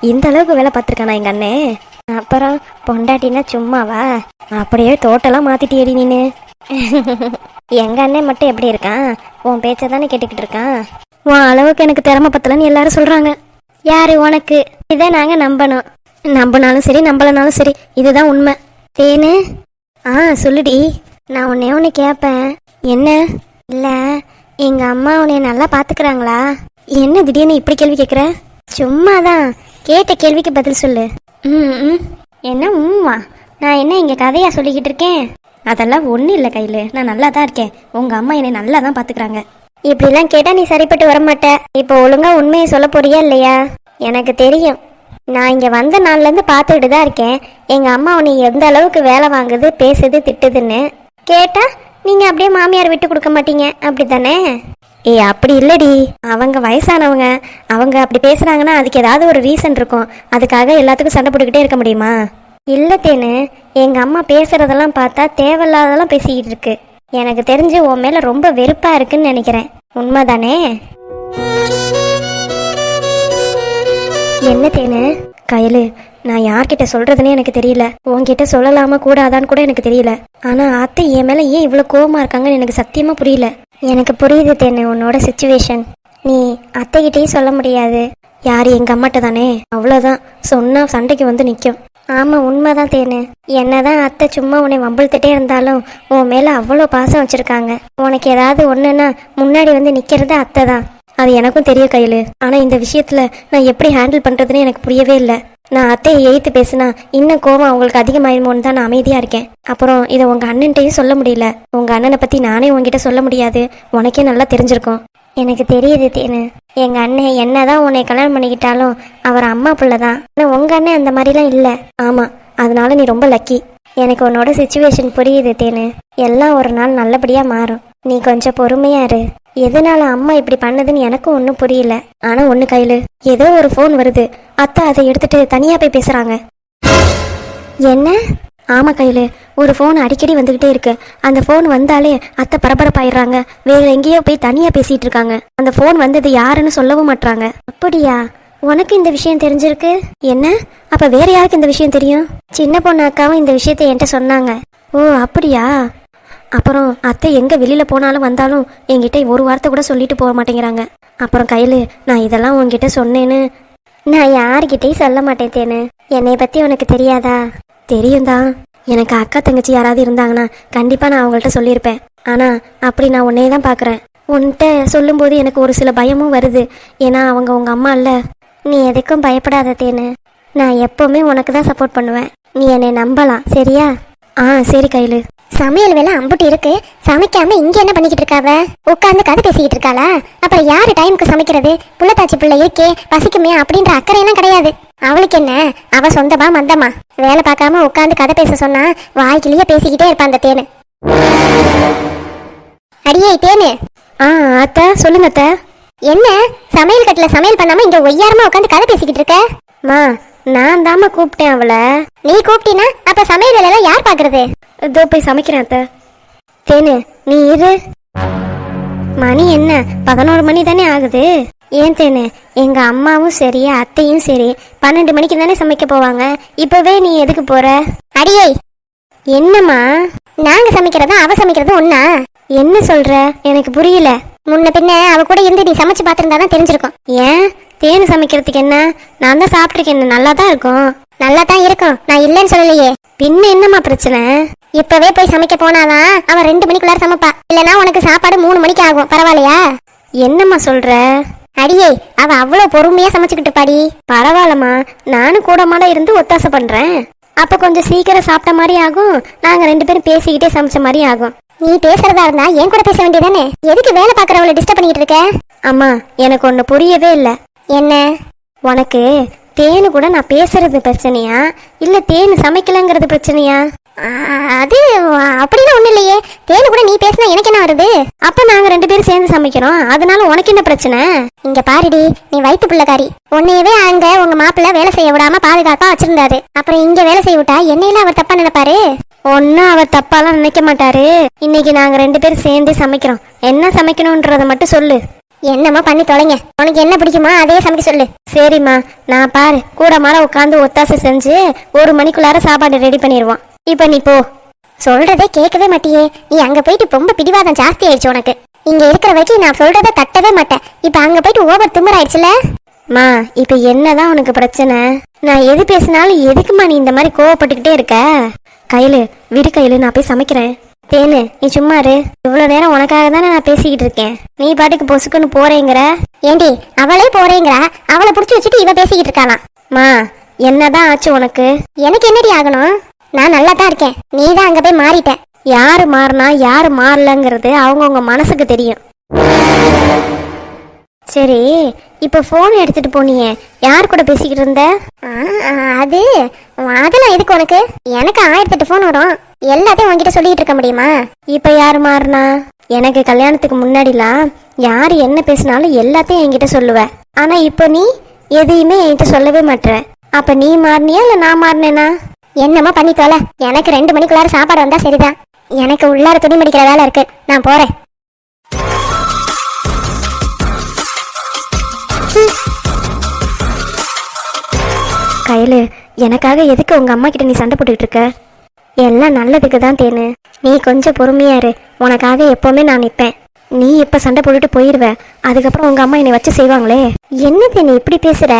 இந்த அளவுக்கு வேலை பார்த்துருக்கானா எங்க அண்ணே? அப்புறம் பொண்டாட்டினா சும்மாவா? அப்படியே தோட்டெல்லாம் மாத்திட்டியடி நீனு. எங்க அண்ணன் மட்டும் எப்படி இருக்கான்? உன் பேச்சை தானே கேட்டுக்கிட்டு இருக்கான்? உன் அளவுக்கு எனக்கு திறமை பத்தலன்னு எல்லாரும் சொல்றாங்க. யாரு உனக்கு? இதை நாங்க நம்பணும். நம்பினாலும் சரி நம்பலனாலும் சரி இதுதான் உண்மை. தேனு? ஆ சொல்லுடி. நான் உன்னே ஒன்று கேட்பேன் என்ன? இல்லை எங்கள் அம்மா உன்னை நல்லா பார்த்துக்கிறாங்களா என்ன திடீர்னு இப்படி கேள்வி கேட்குற சும்மாதான். கேட்ட கேள்விக்கு பதில் சொல்லு. ம் என்ன உம்மா? நான் என்ன இங்கே கதையா சொல்லிக்கிட்டு இருக்கேன்? அதெல்லாம் ஒன்றும் இல்லை கையில். நான் நல்லா தான் இருக்கேன். உங்கள் அம்மா என்னை நல்லா தான் பார்த்துக்கிறாங்க இப்படிலாம் கேட்டால் நீ சரிப்பட்டு வர மாட்ட இப்போ ஒழுங்கா உண்மையை சொல்ல போறியா இல்லையா? எனக்கு தெரியும். நான் இங்கே வந்த நாள்லேருந்து பார்த்துக்கிட்டு தான் இருக்கேன். எங்கள் அம்மா உன்னை எந்த அளவுக்கு வேலை வாங்குது பேசுது திட்டுதுன்னு. கேட்டா நீங்கள் அப்படியே மாமியார் விட்டு கொடுக்க மாட்டீங்க. அப்படி தானே ஏய் அப்படி இல்லடி. அவங்க வயசானவங்க அவங்க அப்படி பேசுனாங்கன்னா அதுக்கு ஏதாவது ஒரு ரீசன் இருக்கும். அதுக்காக எல்லாத்துக்கும் சண்டை போட்டுக்கிட்டே இருக்க முடியுமா? இல்லை தேனு எங்கள் அம்மா பேசுறதெல்லாம் பார்த்தா தேவையில்லாததெல்லாம் பேசிக்கிட்டு இருக்கு. எனக்கு தெரிஞ்சு உன் மேலே ரொம்ப வெறுப்பாக இருக்குன்னு நினைக்கிறேன். உண்மைதானே? என்ன தேனு? கயலு நான் யார்கிட்ட சொல்கிறதுனே எனக்கு தெரியல. உன்கிட்ட சொல்லலாமா கூடாதான்னு கூட எனக்கு தெரியல. ஆனா அத்தை என் மேல ஏன் இவ்வளவு கோவமா இருக்காங்கன்னு எனக்கு சத்தியமா புரியல. எனக்கு புரியுது தேனு உன்னோட சுச்சுவேஷன் நீ அத்தைகிட்டயும் சொல்ல முடியாது. யார் எங்க அம்மாட்ட தானே? அவ்வளோதான் சொன்னா சண்டைக்கு வந்து நிற்கும் ஆமா உண்மைதான் தேனு. என்னதான் அத்தை சும்மா உன்னை வம்பிழுத்துட்டே இருந்தாலும் உன் மேல அவ்வளோ பாசம் வச்சிருக்காங்க. உனக்கு ஏதாவது ஒண்ணுன்னா முன்னாடி வந்து நிக்கிறது அத்தை தான் அது எனக்கும் தெரிய கையில். ஆனால் இந்த விஷயத்தில் நான் எப்படி ஹேண்டில் பண்ணுறதுன்னு எனக்கு புரியவே இல்லை. நான் அத்தையை எய்த்து பேசினா இன்னும் கோவம் அவங்களுக்கு அதிகமாயிருமோன்னு தான் நான் அமைதியாக இருக்கேன். அப்புறம் இதை உங்கள் அண்ணன்ட்டையும் சொல்ல முடியல. உங்கள் அண்ணனை பற்றி நானே உங்ககிட்ட சொல்ல முடியாது. உனக்கே நல்லா தெரிஞ்சிருக்கும். எனக்கு தெரியுது தேனு. எங்கள் அண்ணன் என்னதான் உன்னை கல்யாணம் பண்ணிக்கிட்டாலும் அவர் அம்மா பிள்ளை தான் ஆனால் உங்கள் அண்ணன் அந்த மாதிரிலாம் இல்லை. ஆமாம் அதனால நீ ரொம்ப லக்கி எனக்கு உன்னோட சுச்சுவேஷன் புரியுது தேனு. எல்லாம் ஒரு நாள் நல்லபடியாக மாறும். நீ கொஞ்சம் பொறுமையா இரு. எதனால அம்மா இப்படி பண்ணதுன்னு எனக்கும் ஒன்றும் புரியல. ஆனா ஒன்று கையில். ஏதோ ஒரு ஃபோன் வருது. அத்தை அதை எடுத்துட்டு தனியா போய் பேசுறாங்க. என்ன? ஆமா கையில். ஒரு ஃபோன் அடிக்கடி வந்துகிட்டே இருக்கு. அந்த ஃபோன் வந்தாலே அத்தை பரபரப்பாயிடுறாங்க. வேற எங்கேயோ போய் தனியா பேசிட்டு இருக்காங்க. அந்த ஃபோன் வந்தது யாருன்னு சொல்லவும் மாட்டாங்க அப்படியா? உனக்கு இந்த விஷயம் தெரிஞ்சிருக்கு? என்ன? அப்ப வேற யாருக்கு இந்த விஷயம் தெரியும்? சின்ன பொண்ணு அக்காவும் இந்த விஷயத்தை என்கிட்ட சொன்னாங்க. ஓ அப்படியா? அப்புறம் அத்தை எங்கே வெளியில் போனாலும் வந்தாலும் என்கிட்ட ஒரு வார்த்தை கூட சொல்லிட்டு போக மாட்டேங்கிறாங்க. அப்புறம் கையில் நான் இதெல்லாம் உன்கிட்ட சொன்னேன்னு நான் யாருக்கிட்டையும் சொல்ல மாட்டேன் தேனு. என்னை பற்றி உனக்கு தெரியாதா? தெரியும்தான் எனக்கு அக்கா தங்கச்சி யாராவது இருந்தாங்கன்னா கண்டிப்பாக நான் அவங்கள்ட்ட சொல்லியிருப்பேன். ஆனால் அப்படி நான் உன்னையே தான் பார்க்குறேன் உன்கிட்ட சொல்லும்போது எனக்கு ஒரு சில பயமும் வருது. ஏன்னா அவங்க உங்கள் அம்மா இல்லை. நீ எதுக்கும் பயப்படாத தேனு. நான் எப்போவுமே உனக்கு தான் சப்போர்ட் பண்ணுவேன். நீ என்னை நம்பலாம் சரியா? ஆ சரி கையில். சமையல் வேலை அம்புட்டு இருக்கு. சமைக்காம இங்க என்ன பண்ணிக்கிட்டு இருக்காவ? உட்கார்ந்து கதை பேசிக்கிட்டு இருக்காளா? அப்புறம் யாரு டைமுக்கு சமைக்கிறது? புள்ளத்தாச்சி பிள்ளை இருக்கே பசிக்குமே அப்படின்ற அக்கறை எல்லாம் கிடையாது. அவளுக்கு என்ன? அவ சொந்தமா மந்தமா? வேலை பார்க்காம உட்கார்ந்து கதை பேச சொன்னா வாய்க்கிலேயே பேசிக்கிட்டே இருப்பான் அந்த தேனு. அடியே தேனு. ஆ அத்தை சொல்லுங்க அத்தை. என்ன? சமையல் கட்டுல சமையல் பண்ணாம இங்க ஒய்யாரமா உட்கார்ந்து கதை பேசிக்கிட்டு இருக்க? மா நான் தாம்மா கூப்பிட்டேன் அவளை. நீ கூப்பிட்டீனா அப்ப சமையல் வேலை யார் பாக்குறது இதோ போய் சமைக்கிறேன் அத்தை. தேனு நீ இரு. மணி என்ன? பதினோரு மணி தானே ஆகுது. ஏன் தேனு? எங்க அம்மாவும் சரி அத்தையும் சரி பன்னெண்டு மணிக்கு தானே சமைக்க போவாங்க. இப்பவே நீ எதுக்கு போற? அடியே! என்னம்மா? நாங்க சமைக்கிறதா அவ சமைக்கிறது ஒன்னா என்ன சொல்ற? எனக்கு புரியல. முன்ன பின்ன அவ கூட இருந்து நீ சமைச்சு பாத்திருந்தா தான் தெரிஞ்சிருக்கும். ஏன்? தேனு சமைக்கிறதுக்கு என்ன? நான் தான் சாப்பிட்டுருக்கேன். நல்லா தான் இருக்கும். நல்லா தான் இருக்கும். நான் இல்லைன்னு சொல்லலையே. பின்ன என்னம்மா பிரச்சனை? இப்பவே போய் சமைக்க போனாதான் அவன் ரெண்டு மணிக்குள்ளார சமைப்பா. இல்லனா உனக்கு சாப்பாடு மூணு மணிக்கு ஆகும். பரவாயில்லையா? என்னம்மா சொல்ற? அடியே அவ அவ்வளவு பொறுமையா சமைச்சுக்கிட்டு பாடி பரவாயில்லம்மா நானும் கூடமாட இருந்து ஒத்தாசை பண்றேன். அப்ப கொஞ்சம் சீக்கிரம் சாப்பிட்ட மாதிரி ஆகும். நாங்க ரெண்டு பேரும் பேசிக்கிட்டே சமைச்ச மாதிரி ஆகும். நீ பேசுறதா இருந்தா என் கூட பேச வேண்டியதானே? எதுக்கு வேலை பாக்குறவளை டிஸ்டர்ப் பண்ணிட்டு இருக்க? அம்மா எனக்கு ஒன்று புரியவே இல்லை. என்ன? உனக்கு தேனு கூட நான் பேசுறது பிரச்சனையா? இல்ல தேனு சமைக்கலங்கிறது பிரச்சனையா? அது அப்படிலாம் ஒன்றும் இல்லையே. தேனு கூட நீ பேசினா எனக்கு என்ன வருது? அப்ப நாங்க ரெண்டு பேரும் சேர்ந்து சமைக்கிறோம். அதனால உனக்கு என்ன பிரச்சனை? இங்க பாருடி நீ வயிற்று பிள்ளைக்காரி. உன்னையவே அங்க உங்க மாப்பிள்ளை வேலை செய்ய விடாம பாதுகாப்பா வச்சிருந்தாரு. அப்புறம் இங்க வேலை செய்ய விட்டா என்னையில அவர் தப்பா நினைப்பாரு? ஒன்னும் அவர் தப்பாலாம் நினைக்க மாட்டாரு. இன்னைக்கு நாங்க ரெண்டு பேரும் சேர்ந்து சமைக்கிறோம். என்ன சமைக்கணும்ன்றத மட்டும் சொல்லு. என்னம்மா பண்ணி தொலைங்க. உனக்கு என்ன பிடிக்குமா அதே சமைக்க சொல்லு. சரிம்மா நான் பாரு. கூட மாட உட்காந்து ஒத்தாசை செஞ்சு ஒரு மணிக்குள்ளார சாப்பாடு ரெடி பண்ணிடுவான் இப்போ நீ போ. சொல்றதே கேட்கவே மாட்டியே. நீ அங்க போயிட்டு ரொம்ப பிடிவாதம் ஜாஸ்தி ஆயிடுச்சு உனக்கு. இங்க இருக்கிற வரைக்கும் நான் சொல்றத தட்டவே மாட்டேன். இப்ப அங்க போயிட்டு ஓவர் திமிர் ஆயிடுச்சுல? மா இப்போ என்னதான் உனக்கு பிரச்சனை? நான் எது பேசினாலும் எதுக்குமா நீ இந்த மாதிரி கோவப்பட்டுக்கிட்டே இருக்க? கையில விடு கையில நான் போய் சமைக்கிறேன். தேனு நீ சும்மா இரு. இவ்வளோ நேரம் உனக்காக தானே நான் பேசிக்கிட்டு இருக்கேன். நீ பாட்டுக்கு பொசுக்குன்னு போறேங்கிற? ஏண்டி அவளே போறேங்கிறா? அவளை புடிச்சு வச்சுட்டு இவ பேசிக்கிட்டு இருக்காளாம். மா என்னதான் ஆச்சு உனக்கு? எனக்கு என்னடி ஆகணும்? நான் நல்லா தான் இருக்கேன். நீ தான் அங்க போய் மாறிட்ட. யாரு மாறினா யாரு மாறலங்கிறது அவங்கவுங்க மனசுக்கு தெரியும். சரி இப்போ ஃபோன் எடுத்துட்டு போனியே. யார் கூட பேசிக்கிட்டு இருந்த? அது அதெல்லாம் எதுக்கு உனக்கு? எனக்கு ஆயிரத்தெட்டு ஃபோன் வரும். எல்லாத்தையும் உன்கிட்ட சொல்லிட்டு இருக்க முடியுமா? இப்போ யார் மாறினா? எனக்கு கல்யாணத்துக்கு முன்னாடிலாம் யார் என்ன பேசினாலும் எல்லாத்தையும் என்கிட்ட சொல்லுவ. ஆனா இப்போ நீ எதையுமே என்கிட்ட சொல்லவே மாட்ற. அப்ப நீ மாறினியா இல்ல நான் மாறினேனா? என்னம்மா பண்ணி தொலை எனக்கு ரெண்டு மணிக்குள்ளார சாப்பாடு வந்தா சரிதான். எனக்கு உள்ளார துணி மடிக்கிற வேலை இருக்கு. நான் போறேன். கையில எனக்காக எதுக்கு உங்க அம்மா கிட்ட நீ சண்டை போட்டுக்கிட்டு இருக்க? எல்லாம் நல்லதுக்கு தான் தேனு. நீ கொஞ்சம் பொறுமையா இரு. உனக்காக எப்போவுமே நான் நிற்பேன் நீ இப்போ சண்டை போட்டுட்டு போயிடுவ அதுக்கப்புறம் உங்க அம்மா என்னை வச்சு செய்வாங்களே? என்ன தேனு இப்படி பேசுற?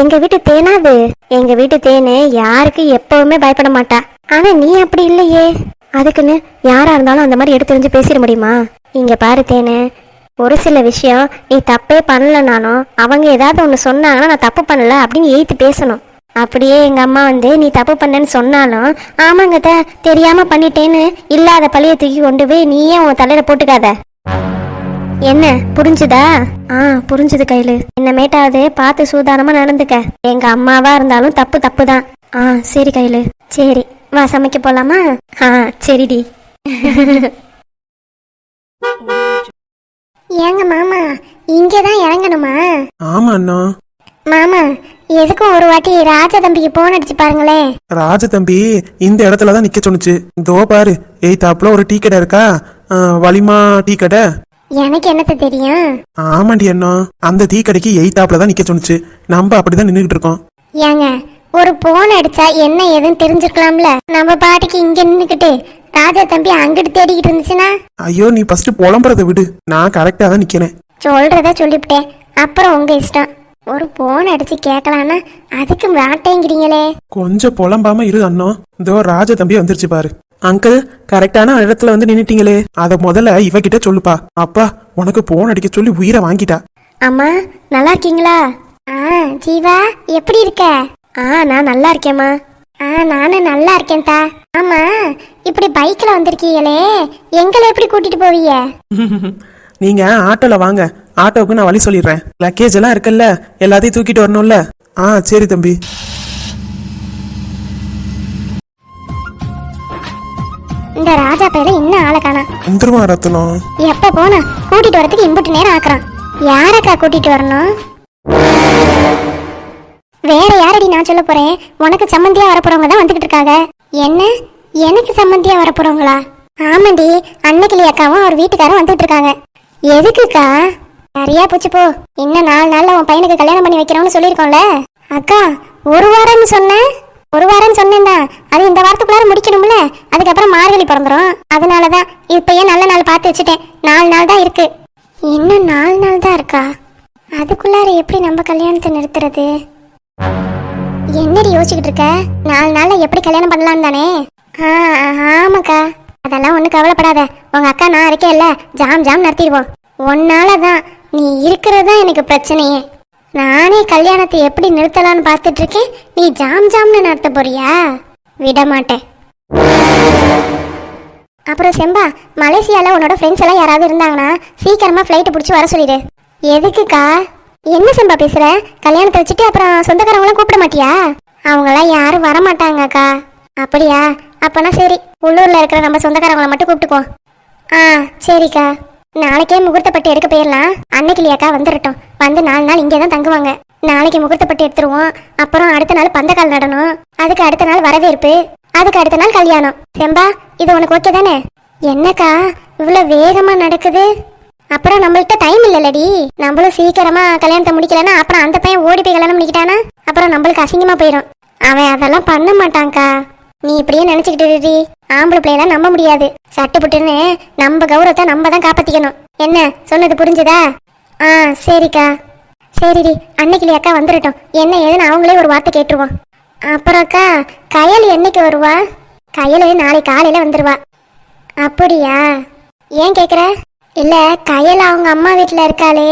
எங்க வீட்டு தேனாது எங்க வீட்டு தேனு யாருக்கு எப்பவுமே பயப்பட மாட்டா. ஆனா நீ அப்படி இல்லையே. அதுக்குன்னு யாரா இருந்தாலும் அந்த மாதிரி எடுத்துறிஞ்சு பேசிட முடியுமா? இங்க பாரு தேனு. ஒரு சில விஷயம் நீ தப்பே பண்ணலனாலும் அவங்க ஏதாவது ஒன்று சொன்னாங்கன்னா நான் தப்பு பண்ணல அப்படின்னு எய்த்து பேசணும். அப்படியே எங்க அம்மா வந்து நீ தப்பு பண்ணேன்னு சொன்னாலும் ஆமாங்க அத்தை, தெரியாம பண்ணிட்டேன்னு இல்லாத பழிய தூக்கி கொண்டு போய் நீயே உன் தலையில போட்டுக்காத. என்ன புரிஞ்சுதா? ஆ புரிஞ்சுது கையில. இன்னமேட்டாவது பார்த்து சூதானமா நடந்துக்க. எங்க அம்மாவா இருந்தாலும் தப்பு தப்பு தான் ஆ சரி கையில. சரி வா சமைக்க போலாமா? ஆ சரிடி. ஏங்க மாமா இங்கதான் இறங்கணுமா? ஆமா அண்ணா. மாமா எதுக்கும் ஒரு வாட்டி ராஜா தம்பிக்கு போன் அடிச்சு பாருங்களேன். ராஜ தம்பி இந்த இடத்துல தான் நிக்க சொன்னுச்சு. இதோ பாரு எய்தாப்புல ஒரு டீ கடை இருக்கா? வலிமா டீ கடை? எனக்கு என்னத்த தெரியும்? ஆமாண்டி அண்ணா அந்த டீ கடைக்கு எய்தாப்புல தான் நிக்க சொன்னுச்சு. நம்ம அப்படிதான் நின்றுகிட்டு இருக்கோம். ஏங்க ஒரு போன் அடிச்சா என்ன ஏதுன்னு தெரிஞ்சுக்கலாம்ல நம்ம பாட்டுக்கு இங்க நின்னுக்கிட்டு ராஜா தம்பி அங்கிட்டு தேடிக்கிட்டு இருந்துச்சுன்னா? ஐயோ நீ ஃபர்ஸ்ட் புலம்புறத விடு. நான் கரெக்டா தான் நிக்கிறேன். சொல்றத சொல்லிவிட்டேன். அப்புறம் உங்க இஷ்டம். ஒரு போன் அடிச்சு கேட்கலான்னா அதுக்கு மாட்டேங்கிறீங்களே. கொஞ்சம் புலம்பாம இரு அண்ணா. இதோ ராஜ தம்பி வந்துருச்சு பாரு. அங்கிள் கரெக்டான இடத்துல வந்து நின்னுட்டீங்களே. அத முதல்ல இவகிட்ட சொல்லுப்பா. அப்பா உனக்கு போன் அடிக்க சொல்லி உயிரை வாங்கிட்டா. அம்மா நல்லா இருக்கீங்களா? ஆ ஜீவா எப்படி இருக்க? ஆ நான் நல்லா இருக்கேம்மா. ஆ நானும் நல்லா இருக்கேன்தா ஆமா இப்படி பைக்ல வந்திருக்கீங்களே. எங்களை எப்படி கூட்டிட்டு போவீங்க? நீங்க ஆட்டோல வாங்க. ஆட்டோவுக்கு நான் வழி சொல்லிடுறேன். லக்கேஜ் எல்லாம் இருக்குல்ல? எல்லாத்தையும் தூக்கிட்டு வரணும்ல? ஆ சரி தம்பி. இந்த ராஜா பையில இன்னும் ஆளை காணா. வந்துருவா ரத்னம் எப்ப போனா கூட்டிட்டு வரதுக்கு இம்புட்டு நேரம் ஆக்குறான். யாரக்கா கூட்டிட்டு வரணும்? வேற யாரடி நான் சொல்ல போறேன்? உனக்கு சம்மந்தியா வரப்போறவங்க தான் வந்துகிட்டு இருக்காங்க. என்ன? எனக்கு சம்மந்தியா வரப்போறவங்களா? ஆமாண்டி அன்னைக்கிளி அக்காவும் அவர் வீட்டுக்காரும் வந்துட்டு இருக்காங்க. எதுக்குக்கா? நிறையா போச்சு போ. இன்னும் நாலு நாள்ல உன் பையனுக்கு கல்யாணம் பண்ணி வைக்கிறோம்னு சொல்லியிருக்கோம்ல? அக்கா ஒரு வாரம்னு சொன்னேன் ஒரு வாரம்னு சொன்னேன் தான் அது இந்த வாரத்துக்குள்ளார முடிக்கணும்ல? அதுக்கப்புறம் மார்கழி பிறந்துரும். அதனாலதான் இப்பயே நல்ல நாள் பார்த்து வச்சுட்டேன். நாலு நாள் தான் இருக்கு. இன்னும் நாலு நாள் தான் இருக்கா? அதுக்குள்ளார எப்படி நம்ம கல்யாணத்தை நிறுத்துறது? என்னடி யோசிச்சுக்கிட்டு இருக்க? நாலு நாள்ல எப்படி கல்யாணம் பண்ணலாம் தானே? ஆ ஆமாக்கா. அதெல்லாம் ஒன்றும் கவலைப்படாத. உங்க அக்கா நான் இருக்கேன்ல. ஜாம் ஜாம் நடத்திடுவோம். உன்னால தான் நீ இருக்கிறது தான் எனக்கு பிரச்சனையே. நானே கல்யாணத்தை எப்படி நிறுத்தலாம்னு பார்த்துட்டு இருக்கேன் நீ ஜாம் ஜாம்னு நடத்த போறியா? விட மாட்டேன் அப்புறம் செம்பா மலேசியால உன்னோட ஃப்ரெண்ட்ஸ் எல்லாம் யாராவது இருந்தாங்கன்னா சீக்கிரமாக ஃப்ளைட்டு பிடிச்சி வர சொல்லிடு. எதுக்குக்கா? என்ன செம்பா பேசுகிற கல்யாணத்தை வச்சுட்டு அப்புறம் சொந்தக்காரவங்களாம் கூப்பிட மாட்டியா? அவங்களாம் யாரும் வர மாட்டாங்கக்கா அப்படியா? அப்போனா சரி உள்ளூரில் இருக்கிற நம்ம சொந்தக்காரங்களை மட்டும் கூப்பிட்டுக்குவோம். ஆ சரிக்கா. நாளைக்கே முகூர்த்தப்பட்டு எடுக்க போயிடலாம் அன்னைக்கு அக்கா வந்துடட்டும் வந்து நாலு நாள் இங்கே தான் தங்குவாங்க. நாளைக்கு முகூர்த்தப்பட்டு எடுத்துருவோம். அப்புறம் அடுத்த நாள் பந்தக்கால் நடணும். அதுக்கு அடுத்த நாள் வரவேற்பு. அதுக்கு அடுத்த நாள் கல்யாணம். செம்பா இது உனக்கு ஓகே தானே? என்னக்கா இவ்வளோ வேகமா நடக்குது? அப்புறம் நம்மள்ட்ட டைம் இல்லலடி நம்மளும் சீக்கிரமா கல்யாணத்தை முடிக்கலன்னா அப்புறம் அந்த பையன் ஓடி போய் கல்யாணம் பண்ணிக்கிட்டானா? அப்புறம் நம்மளுக்கு அசிங்கமா போயிடும் அவன் அதெல்லாம் பண்ண மாட்டான்க்கா. நீ இப்படியே நினைச்சுக்கிட்டு ஆம்பளை பிள்ளையெல்லாம் நம்ப முடியாது. சட்டு புட்டுன்னு நம்ம கௌரவத்தை நம்ம தான் காப்பாத்திக்கணும். என்ன? சொன்னது புரிஞ்சுதா? ஆ சரிக்கா. சரிடி அன்னைக்கு அக்கா வந்துடட்டும் என்ன ஏதுன்னு அவங்களே ஒரு வார்த்தை கேட்டுருவோம். அப்புறம் அக்கா கயல் என்னைக்கு வருவா? கயல் நாளை காலையில் வந்துடுவா அப்படியா? ஏன் கேட்குற இல்லை கயல் அவங்க அம்மா வீட்டில் இருக்காளே.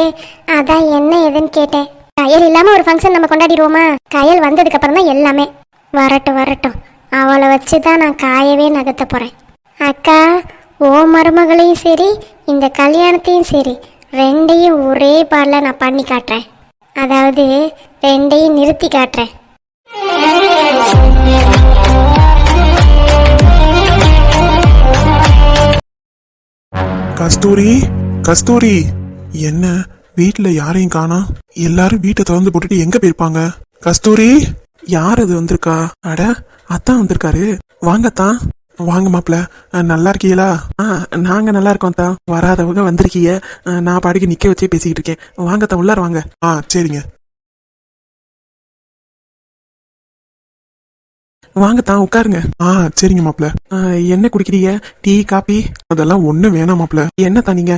அதான் என்ன ஏதுன்னு கேட்டேன். கயல் இல்லாமல் ஒரு ஃபங்க்ஷன் நம்ம கொண்டாடிடுவோமா? கயல் வந்ததுக்கப்புறம் தான் எல்லாமே. வரட்டும் வரட்டும். அவளை வச்சு தான் நான் காயவே நகர்த்த போகிறேன் அக்கா ஓ மருமகளையும் சரி இந்த கல்யாணத்தையும் சரி ரெண்டையும் ஒரே பாடல நான் பண்ணி காட்டுறேன். அதாவது ரெண்டையும் நிறுத்தி காட்டுறேன். கஸ்தூரி கஸ்தூரி. என்ன வீட்டில் யாரையும் காணா? எல்லாரும் வீட்டை திறந்து போட்டுட்டு எங்க போயிருப்பாங்க? கஸ்தூரி. யார் அது வந்திருக்கா? அட அத்தான் வந்திருக்காரு. வாங்கத்தான் வாங்க மாப்பிள. நல்லா இருக்கீங்களா? ஆ நாங்க நல்லா இருக்கோம் தான் வராதவங்க வந்திருக்கீங்க. நான் பாடிக்கு நிக்க வச்சே பேசிக்கிட்டு இருக்கேன். வாங்கத்தான் உள்ளார வாங்க. ஆ சரிங்க. வாங்கத்தான் உட்காருங்க. ஆ சரிங்க மாப்பிள. என்ன குடிக்கிறீங்க? Tea coffee? அதெல்லாம் ஒன்றும் வேணாம் மாப்பிள. என்ன தான் நீங்க?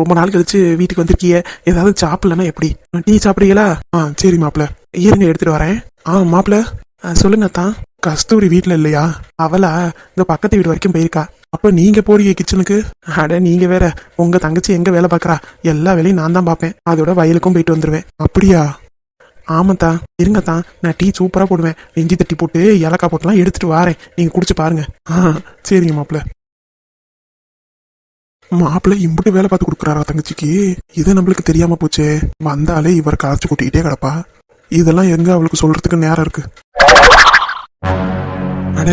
ரொம்ப நாள் கழிச்சு வீட்டுக்கு வந்திருக்கீங்க. ஏதாவது சாப்பிடலன்னா எப்படி? டீ சாப்பிடுறீங்களா? ஆ சரி மாப்பிள. இருங்க எடுத்துட்டு வரேன். ஆ மாப்பிள்ள. சொல்லுங்க தான் கஸ்தூரி வீட்டில் இல்லையா? அவளா இந்த பக்கத்து வீடு வரைக்கும் போயிருக்கா. அப்போ நீங்கள் போறீங்க கிச்சனுக்கு? அட நீங்கள் வேற. உங்கள் தங்கச்சி எங்கே வேலை பார்க்குறா? எல்லா வேலையும் நான் தான் பார்ப்பேன். அதோட வயலுக்கும் போயிட்டு வந்துடுவேன் அப்படியா? ஆமாத்தா. இருங்கத்தா நான் டீ சூப்பராக போடுவேன். இஞ்சி தட்டி போட்டு ஏலக்காய் போட்டுலாம் எடுத்துட்டு வாரேன். நீங்கள் குடிச்சு பாருங்க. ஆ சரிங்க மாப்பிள்ள. மாப்பிள்ள இம்புட்டு வேலை பார்த்து கொடுக்குறாரா தங்கச்சிக்கு? இது நம்மளுக்கு தெரியாமல் போச்சே. வந்தாலே இவர் காய்ச்சி கூட்டிக்கிட்டே கிடப்பா. இதெல்லாம் எங்க அவளுக்கு சொல்றதுக்கு நேரம் இருக்கு? அட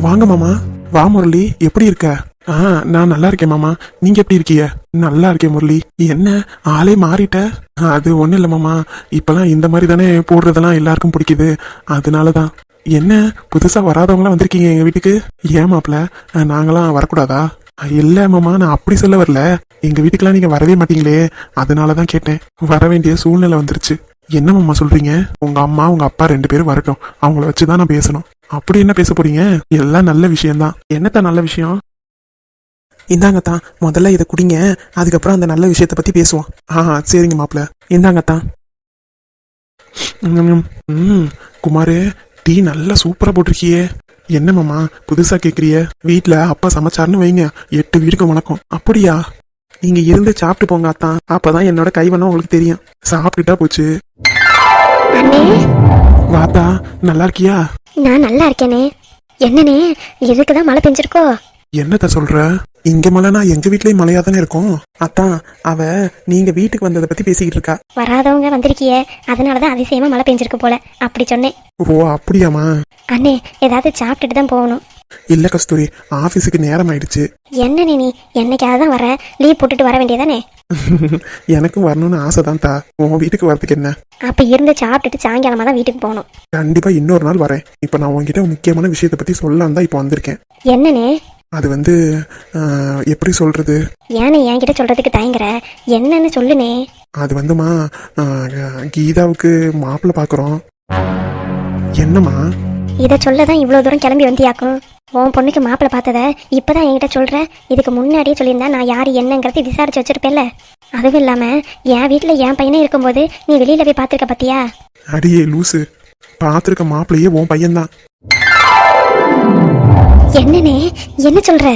வாங்க மாமா. வா முரளி. எப்படி இருக்க? ஆ நான் நல்லா இருக்கேன் மாமா. நீங்க எப்படி இருக்கீங்க? நல்லா இருக்கேன் முரளி. என்ன? ஆளே மாறிட்ட? அது ஒண்ணும் இல்ல மாமா. இப்பெல்லாம் இந்த மாதிரி தானே போடுறதெல்லாம் எல்லாருக்கும் பிடிக்குது. அதனாலதான். என்ன? புதுசா வராதவங்களாம் வந்திருக்கீங்க எங்க வீட்டுக்கு? ஏன் மாப்பிள? நாங்களாம் வரக்கூடாதா? இல்ல மாமா நான் அப்படி சொல்ல வரல. எங்க வீட்டுக்கெல்லாம் நீங்க வரவே மாட்டீங்களே. அதனாலதான் கேட்டேன். வர வேண்டிய சூழ்நிலை வந்துருச்சு. என்ன மாமா சொல்றீங்க? உங்க அம்மா உங்க அப்பா ரெண்டு பேரும் வரட்டும். அவங்கள வச்சுதான் நான் பேசணும். அப்படி என்ன பேச போறீங்க? எல்லாம் நல்ல விஷயம்தான். என்னத்த நல்ல விஷயம்? இந்தாங்கத்தான் முதல்ல இதை குடிங்க. அதுக்கப்புறம் அந்த நல்ல விஷயத்த பத்தி பேசுவோம். ஆ சரிங்க மாப்பிள்ள. இந்தாங்கத்தான் ம், ம் குமாரு டீ நல்லா சூப்பரா போட்டிருக்கியே. என்ன மாமா புதுசா கேக்குறிய? வீட்டுல அப்பா சமைச்சாருன்னு வைங்க. எட்டு வீடுக்கு வணக்கம். அப்படியா? நீங்க இருந்து சாப்பிட்டு போங்க அத்தான் அப்பதான் என்னோட கைவண்ணம் உங்களுக்கு தெரியும். சாப்பிட்டுட்டா போச்சு. வாத்தா நல்லா இருக்கியா? நான் நல்லா இருக்கேனே. என்னனே எதுக்கு தான் மழை பெஞ்சிருக்கோ? என்னத்த சொல்ற? இங்க மழைனா எங்க வீட்லயும் மழையா தானே இருக்கும்? அத்தான் அவ நீங்க வீட்டுக்கு வந்ததை பத்தி பேசிக்கிட்டு இருக்கா. வராதவங்க வந்திருக்கியே. அதனாலதான் அதிசயமா மழை பெஞ்சிருக்கு போல. அப்படி சொன்னேன். ஓ அப்படியாமா அண்ணே ஏதாவது சாப்பிட்டுட்டு தான் போகணும். இல்ல கஸ்தூரி ஆபீஸுக்கு நேரம் ஆயிடுச்சு என்ன நீ என்னைக்காவது தான் வர லீவ் போட்டுட்டு வர வேண்டியதானே? எனக்கும் வரணும்னு ஆசைதான் தா உன் வீட்டுக்கு வரதுக்கு என்ன? அப்ப இருந்து சாப்பிட்டுட்டு சாயங்காலமா தான் வீட்டுக்கு போகணும். கண்டிப்பா இன்னொரு நாள் வரேன். இப்ப நான் உன்கிட்ட முக்கியமான விஷயத்தை பத்தி சொல்லலாம் தான் இப்போ வந்திருக்கேன். என்னனே அது வந்து எப்படி சொல்றது? ஏனே என்கிட்ட சொல்றதுக்கு தயங்குற? என்னன்னு சொல்லுனே அது வந்துமா கீதாவுக்கு மாப்பிள்ளை பாக்குறோம். என்னம்மா? இதை சொல்ல தான் இவ்வளோ தூரம் கிளம்பி வந்தியாக்கும்? உன் பொண்ணுக்கு மாப்பிள்ளை பார்த்தத இப்பதான் என்கிட்ட சொல்ற? இதுக்கு முன்னாடியே சொல்லியிருந்தா நான் யார் என்னங்கிறத விசாரிச்சு வச்சிருப்பேன்ல. அதுவும் இல்லாம என் வீட்டுல என் பையனே இருக்கும்போது நீ வெளியில போய் பார்த்திருக்க பாத்தியா? அடியே லூசு. பார்த்துருக்க மாப்பிள்ளையே உன் பையன்தான். என்னனே? என்ன சொல்ற?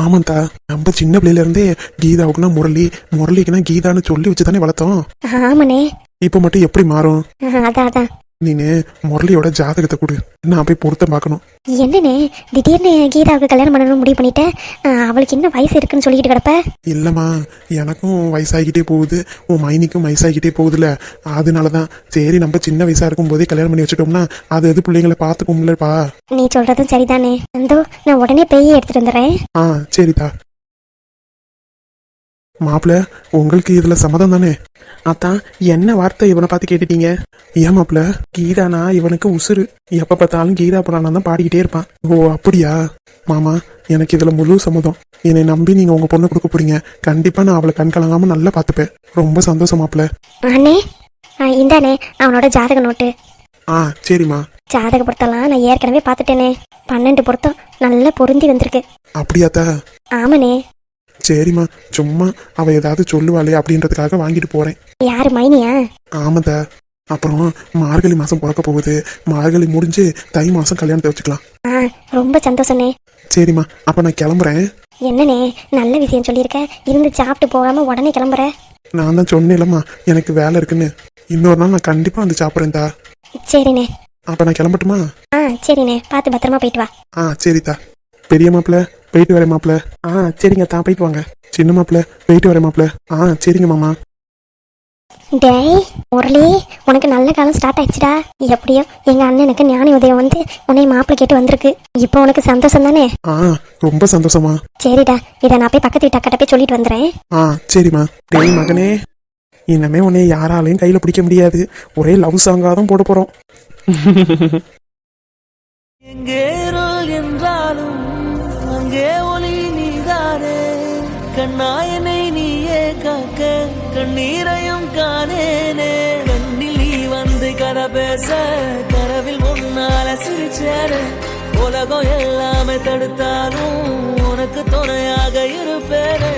ஆமாந்தா நம்ம சின்ன பிள்ளையில இருந்தே கீதாவுக்குன்னா முரளி முரளிக்குன்னா கீதான்னு சொல்லி வச்சு தானே வளர்த்தோம். ஆமாண்ணே இப்போ மட்டும் எப்படி மாறும்? அதான் அதான். நீனு முரளியோட ஜாதகத்தை கொடு. நான் போய் பொருத்தம் பார்க்கணும். என்னண்ணே? திடீர்னு கீதாவுக்கு கல்யாணம் பண்ணணும்னு முடிவு பண்ணிட்ட? ஆஹ், அவளுக்கு என்ன வயசு இருக்குன்னு சொல்லிட்டு கிடப்ப? இல்லம்மா எனக்கும் வயசாகிக்கிட்டே போகுது. உன் மைனிக்கும் வயசாகிக்கிட்டே போகுதுல அதனால தான் சரி நம்ம சின்ன வயசா இருக்கும் போதே கல்யாணம் பண்ணி வச்சுட்டோம்னா அது எது பிள்ளைங்களை பார்த்துக்கும்லப்பா. நீ சொல்றதும் சரிதானே. அந்தோ நான் உடனே பெய் எடுத்துட்டு வந்துடுறேன். ஆ சரிதா. மாப்பிள்ள உங்களுக்கு இதுல சம்மதம் தானே? அதான் என்ன வார்த்தை இவனை பார்த்து கேட்டுட்டீங்க? ஏன் மாப்பிள்ள கீதானா? இவனுக்கு உசுரு எப்ப பார்த்தாலும் கீதா புராணம் தான் பாடிக்கிட்டே இருப்பான். ஓ அப்படியா? மாமா எனக்கு இதுல முழு சம்மதம். என்னை நம்பி நீங்க உங்க பொண்ணு கொடுக்க போறீங்க. கண்டிப்பா நான் அவளை கண் கலங்காம நல்லா பார்த்துப்பேன். ரொம்ப சந்தோஷம் மாப்பிள்ள அண்ணே ஆ, இந்தாண்ணே அவனோட ஜாதக நோட்டு. ஆ சரிம்மா. ஜாதக பொருத்தம்லாம் நான் ஏற்கனவே பார்த்துட்டேனே. பன்னெண்டு பொருத்தம் நல்லா பொருந்தி வந்திருக்கு. அப்படியாத்தா? ஆமாண்ணே. சரிம்மா சும்மா அவ ஏதாவது சொல்லுவாளே அப்படின்றதுக்காக வாங்கிட்டு போறேன். யாரு மைனியா? ஆமாதா அப்புறம் மார்கழி மாசம் பிறக்க போகுது. மார்கழி முடிஞ்சு தை மாசம் கல்யாணத்தை வச்சுக்கலாம். ஆ ரொம்ப சந்தோஷண்ணே சரிம்மா அப்ப நான் கிளம்புறேன். என்னண்ணே நல்ல விஷயம் சொல்லியிருக்க. இருந்து சாப்பிட்டு போகாம உடனே கிளம்புற? நான் தான் சொன்னேன்லம்மா எனக்கு வேலை இருக்குன்னு. இன்னொரு நாள் நான் கண்டிப்பா வந்து சாப்பிட்றேன்தா சரிண்ணே. அப்ப நான் கிளம்பட்டுமா? ஆ சரிண்ணே. பார்த்து பத்திரமா போயிட்டு வா. ஆ சரிதா பெரிய மாப்பிள்ள போயிட்டு வரேன் மாப்பிள்ள ஆ சரிங்க தான் போயிட்டு வாங்க. சின்ன மாப்பிள்ள போயிட்டு வரேன் மாப்பிள்ள ஆ சரிங்க மாமா. டேய் முரளி உனக்கு நல்ல காலம் ஸ்டார்ட் ஆயிடுச்சுடா. எப்படியோ எங்க அண்ணனுக்கு ஞானி உதயம் வந்து உன்னை மாப்பிள்ளை கேட்டு வந்திருக்கு. இப்போ உனக்கு சந்தோஷம் தானே? ஆ ரொம்ப சந்தோஷமா. சரிடா இதை நான் போய் பக்கத்து வீட்டு அக்கட்ட போய் சொல்லிட்டு வந்துடுறேன். ஆ சரிம்மா. டேய் மகனே இனிமே உன்னை யாராலையும் கையில பிடிக்க முடியாது. ஒரே லவ் சாங்காக தான் போட போறோம். எங்கே கண்ணாயனை நீயே காக்க கண்ணீரையும் காணேனே. கண்ணில் நீ வந்து கதை பேச கனவில் ஒன்னால சிரிச்சேனே. உலகம் எல்லாமே தடுத்தாலும் உனக்கு துணையாக இருப்பேனே.